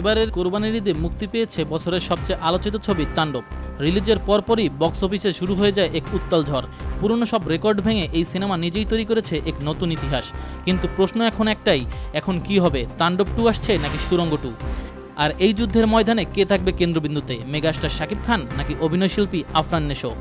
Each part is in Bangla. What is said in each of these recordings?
এবারের কোরবানির ঈদে মুক্তি পেয়েছে বছরের সবচেয়ে আলোচিত ছবি তাণ্ডব। রিলিজের পরপরই বক্স অফিসে শুরু হয়ে যায় এক উত্তাল ঝড়। পুরনো সব রেকর্ড ভেঙে এই সিনেমা নিজেই তৈরি করেছে এক নতুন ইতিহাস। কিন্তু প্রশ্ন এখন একটাই, এখন কি হবে? তাণ্ডব টু আসছে নাকি সুরঙ্গ টু? আর এই যুদ্ধের ময়দানে কে থাকবে কেন্দ্রবিন্দুতে? মেগাস্টার শাকিব খান নাকি অভিনয়শিল্পী আফরান নেশো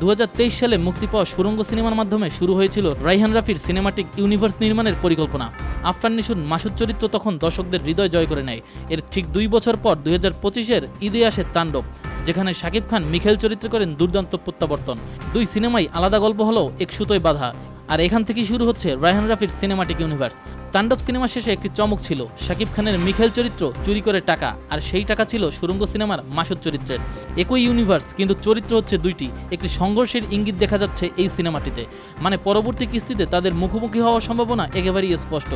দু হাজার তেইশ সালে মুক্তি পাওয়া সুরঙ্গ সিনেমার মাধ্যমে শুরু হয়েছিল রাইহান রাফির সিনেমাটিক ইউনিভার্স নির্মাণের পরিকল্পনা। আফরান নিশুর মাসুদ চরিত্র তখন দর্শকদের হৃদয় জয় করে নেয়। এর ঠিক দুই বছর পর দুই হাজার পঁচিশের ঈদে আসে তাণ্ডব, যেখানে শাকিব খান মিখেল চরিত্রে করেন দুর্দান্ত প্রত্যাবর্তন। দুই সিনেমাই আলাদা গল্প হলেও এক সুতোয় বাধা আর এখান থেকেই শুরু হচ্ছে রায়হান রাফির সিনেমাটিক ইউনিভার্স তাণ্ডব সিনেমা শেষে একটি চমক ছিল, শাকিব খানের মিখেল চরিত্র চুরি করে টাকা, আর সেই টাকা ছিল সুরঙ্গ সিনেমার মাসুদ চরিত্রের। একই ইউনিভার্স কিন্তু চরিত্র হচ্ছে দুইটি, একটি সংঘর্ষের ইঙ্গিত দেখা যাচ্ছে এই সিনেমাটিতে মানে পরবর্তী কিস্তিতে তাদের মুখোমুখি হওয়ার সম্ভাবনা একেবারেই স্পষ্ট।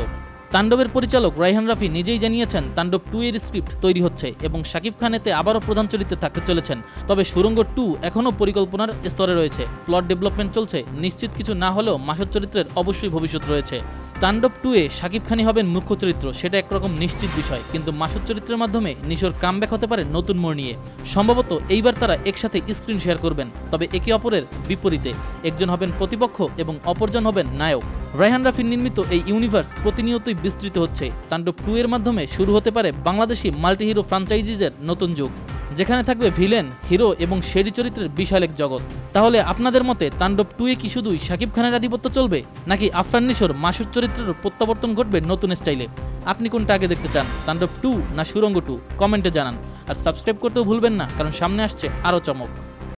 তাণ্ডবের পরিচালক রাইহান রাফি নিজেই জানিয়েছেন, তাণ্ডব টু এর স্ক্রিপ্ট তৈরি হচ্ছে এবং শাকিব খান এতে আবারও প্রধান চরিত্রে থাকতে চলেছেন। তবে সুরঙ্গ টু এখনও পরিকল্পনার স্তরে রয়েছে। প্লট ডেভেলপমেন্ট চলছে, নিশ্চিত কিছু না হলেও মাসুদ চরিত্রের অবশ্যই ভবিষ্যৎ রয়েছে। তাণ্ডব টু এ শাকিব খানই হবেন মুখ্য চরিত্র, সেটা একরকম নিশ্চিত বিষয়। কিন্তু মাসুদ চরিত্রের মাধ্যমে নিশোর কামব্যাক হতে পারে নতুন মোড় নিয়ে। সম্ভবত এইবার তারা একসাথে স্ক্রিন শেয়ার করবেন, তবে একে অপরের বিপরীতে। একজন হবেন প্রতিপক্ষ এবং অপরজন হবেন নায়ক। রায়হান রাফির নির্মিত এই ইউনিভার্স প্রতিনিয়তই বিস্তৃত হচ্ছে। তাণ্ডব টু এর মাধ্যমে শুরু হতে পারে বাংলাদেশি মাল্টি হিরো ফ্রাঞ্চাইজিজের নতুন যুগ। যেখানে থাকবে ভিলেন, হিরো এবং শেরি চরিত্রের বিশাল এক জগৎ। তাহলে আপনাদের মতে তাণ্ডব টু এ কি শুধুই শাকিব খানের আধিপত্য চলবে, নাকি আফরান নিশোর মাসুর চরিত্রের প্রত্যাবর্তন ঘটবে নতুন স্টাইলে? আপনি কোনটা আগে দেখতে চান, তাণ্ডব টু না সুরঙ্গ টু কমেন্টে জানান। আর সাবস্ক্রাইব করতেও ভুলবেন না, কারণ সামনে আসছে আরও চমক।